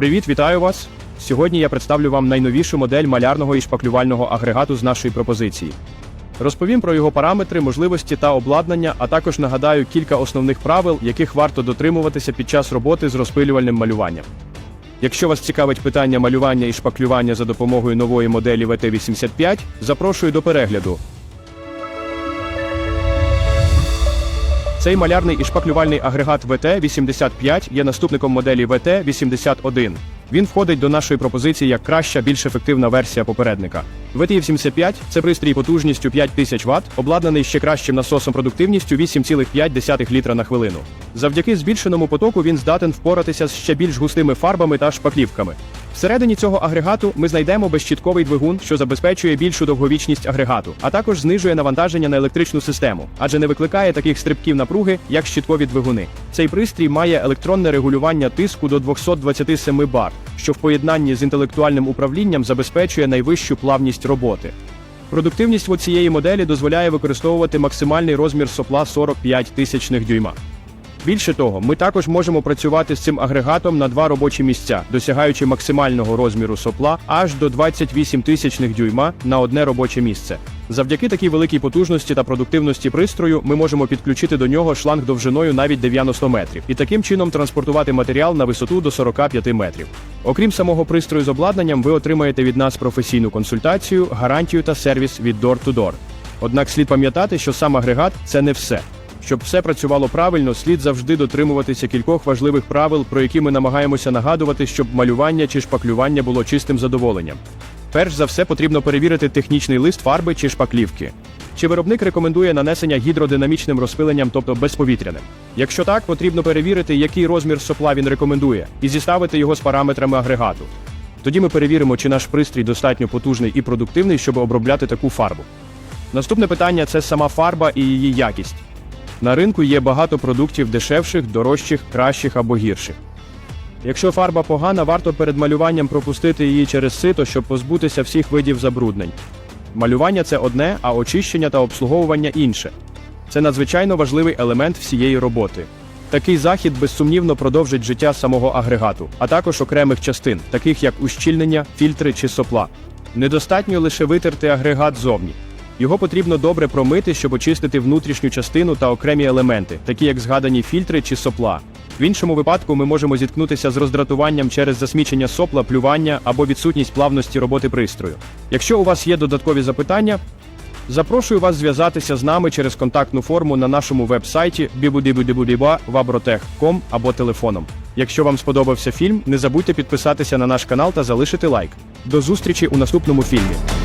Привіт, вітаю вас! Сьогодні я представлю вам найновішу модель малярного і шпаклювального агрегату з нашої пропозиції. Розповім про його параметри, можливості та обладнання, а також нагадаю кілька основних правил, яких варто дотримуватися під час роботи з розпилювальним малюванням. Якщо вас цікавить питання малювання і шпаклювання за допомогою нової моделі VT85, запрошую до перегляду. Цей малярний і шпаклювальний агрегат ВТ-85 є наступником моделі ВТ-81. Він входить до нашої пропозиції як краща, більш ефективна версія попередника. VT85 – це пристрій потужністю 5000 Вт, обладнаний ще кращим насосом продуктивністю 8,5 літра на хвилину. Завдяки збільшеному потоку він здатен впоратися з ще більш густими фарбами та шпаклівками. Всередині цього агрегату ми знайдемо безщітковий двигун, що забезпечує більшу довговічність агрегату, а також знижує навантаження на електричну систему, адже не викликає таких стрибків напруги, як щиткові двигуни. Цей пристрій має електронне регулювання тиску до 227 бар, що в поєднанні з інтелектуальним управлінням забезпечує найвищу плавність роботи. Продуктивність у цієї моделі дозволяє використовувати максимальний розмір сопла 45 тисячних дюйма. Більше того, ми також можемо працювати з цим агрегатом на два робочі місця, досягаючи максимального розміру сопла аж до 28 тисячних дюйма на одне робоче місце. Завдяки такій великій потужності та продуктивності пристрою ми можемо підключити до нього шланг довжиною навіть 90 метрів і таким чином транспортувати матеріал на висоту до 45 метрів. Окрім самого пристрою з обладнанням, ви отримаєте від нас професійну консультацію, гарантію та сервіс від Door to Door. Однак слід пам'ятати, що сам агрегат це не все. Щоб все працювало правильно, слід завжди дотримуватися кількох важливих правил, про які ми намагаємося нагадувати, щоб малювання чи шпаклювання було чистим задоволенням. Перш за все потрібно перевірити технічний лист фарби чи шпаклівки. Чи виробник рекомендує нанесення гідродинамічним розпиленням, тобто безповітряним? Якщо так, потрібно перевірити, який розмір сопла він рекомендує, і зіставити його з параметрами агрегату. Тоді ми перевіримо, чи наш пристрій достатньо потужний і продуктивний, щоб обробляти таку фарбу. Наступне питання це сама фарба і її якість. На ринку є багато продуктів дешевших, дорожчих, кращих або гірших. Якщо фарба погана, варто перед малюванням пропустити її через сито, щоб позбутися всіх видів забруднень. Малювання це одне, а очищення та обслуговування інше. Це надзвичайно важливий елемент всієї роботи. Такий захід безсумнівно продовжить життя самого агрегату, а також окремих частин, таких як ущільнення, фільтри чи сопла. Недостатньо лише витерти агрегат зовні. Його потрібно добре промити, щоб очистити внутрішню частину та окремі елементи, такі як згадані фільтри чи сопла. В іншому випадку ми можемо зіткнутися з роздратуванням через засмічення сопла, плювання або відсутність плавності роботи пристрою. Якщо у вас є додаткові запитання, запрошую вас зв'язатися з нами через контактну форму на нашому веб-сайті bibudibudibudiba.vabrotech.com або телефоном. Якщо вам сподобався фільм, не забудьте підписатися на наш канал та залишити лайк. До зустрічі у наступному фільмі.